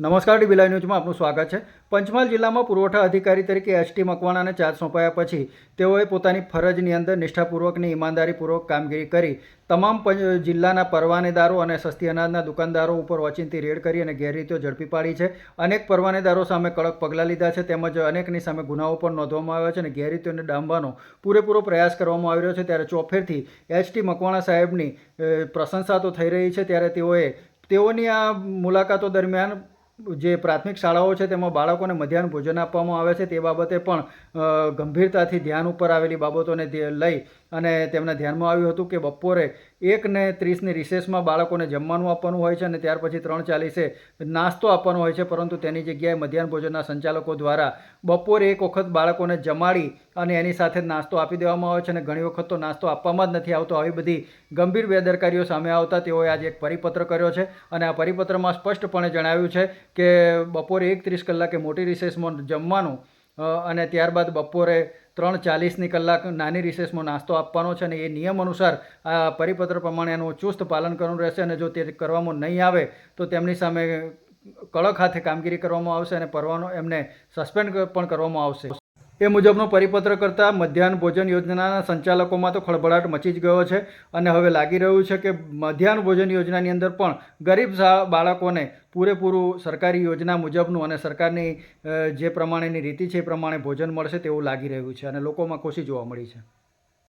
નમસ્કાર dB live ન્યૂઝમાં આપનું સ્વાગત છે. પંચમહાલ જિલ્લામાં પુરવઠા અધિકારી તરીકે એસટી મકવાણાને ચાર્જ સોંપાયા પછી તેઓએ પોતાની ફરજની અંદર નિષ્ઠાપૂર્વકની ઈમાનદારીપૂર્વક કામગીરી કરી તમામ જિલ્લાના પરવાનેદારો અને સસ્તી અનાજના દુકાનદારો ઉપર ઓચિંતી રેડ કરી અને ગેરરીતિઓ ઝડપી પાડી છે. અનેક પરવાનેદારો સામે કડક પગલાં લીધા છે તેમજ અનેકની સામે ગુનાઓ પણ નોંધવામાં આવ્યા છે અને ગેરરીતિઓને ડામવાનો પૂરેપૂરો પ્રયાસ કરવામાં આવી રહ્યો છે. ત્યારે ચોફેરથી એચટી મકવાણા સાહેબની પ્રશંસા તો થઈ રહી છે. ત્યારે તેઓએ, તેઓની આ મુલાકાતો દરમિયાન જે પ્રાથમિક શાળાઓ છે, તેમાં બાળકોને મધ્યાહન ભોજન આપવામાં આવે છે, તે બાબતે પણ ગંભીરતાથી ધ્યાન ઉપર આવેલી બાબતોને લઈ અને તેમના ધ્યાનમાં આવ્યું હતું કે બપોરે એક ને ત્રીસની રિસેસમાં બાળકોને જમવાનું આપવાનું હોય છે અને ત્યાર પછી ત્રણ ચાલીસે નાસ્તો આપવાનો હોય છે. પરંતુ તેની જગ્યાએ મધ્યાહન ભોજનના સંચાલકો દ્વારા બપોરે એક વખત બાળકોને જમાડી અને એની સાથે નાસ્તો આપી દેવામાં આવે છે અને ઘણી વખત તો નાસ્તો આપવામાં જ નથી આવતો. આવી બધી ગંભીર બેદરકારીઓ સામે આવતા તેઓએ આજે એક પરિપત્ર કર્યો છે અને આ પરિપત્રમાં સ્પષ્ટપણે જણાવ્યું છે કે બપોરે એક ત્રીસ કલાકે મોટી રિસેસમાં જમવાનું અને ત્યારબાદ બપોરે ત્રણ ચાલીસની કલાક નાની રિસેસમાં નાસ્તો આપવાનો છે અને એ નિયમ અનુસાર આ પરિપત્ર પ્રમાણે એનું ચુસ્ત પાલન કરવાનું રહેશે અને જો તે કરવામાં નહીં આવે, તો તેમની સામે કડક હાથે કામગીરી કરવામાં આવશે અને પરવાનો એમને સસ્પેન્ડ પણ કરવામાં આવશે. એ મુજબનો પરિપત્ર કરતાં મધ્યાહન ભોજન યોજનાના સંચાલકોમાં તો ખળભળાટ મચી જ ગયો છે અને હવે લાગી રહ્યું છે કે મધ્યાહન ભોજન યોજનાની અંદર પણ ગરીબ બાળકોને પૂરેપૂરું સરકારી યોજના મુજબનું અને સરકારની જે પ્રમાણેની રીતિ છે એ પ્રમાણે ભોજન મળશે તેવું લાગી રહ્યું છે અને લોકોમાં ખુશી જોવા મળી છે.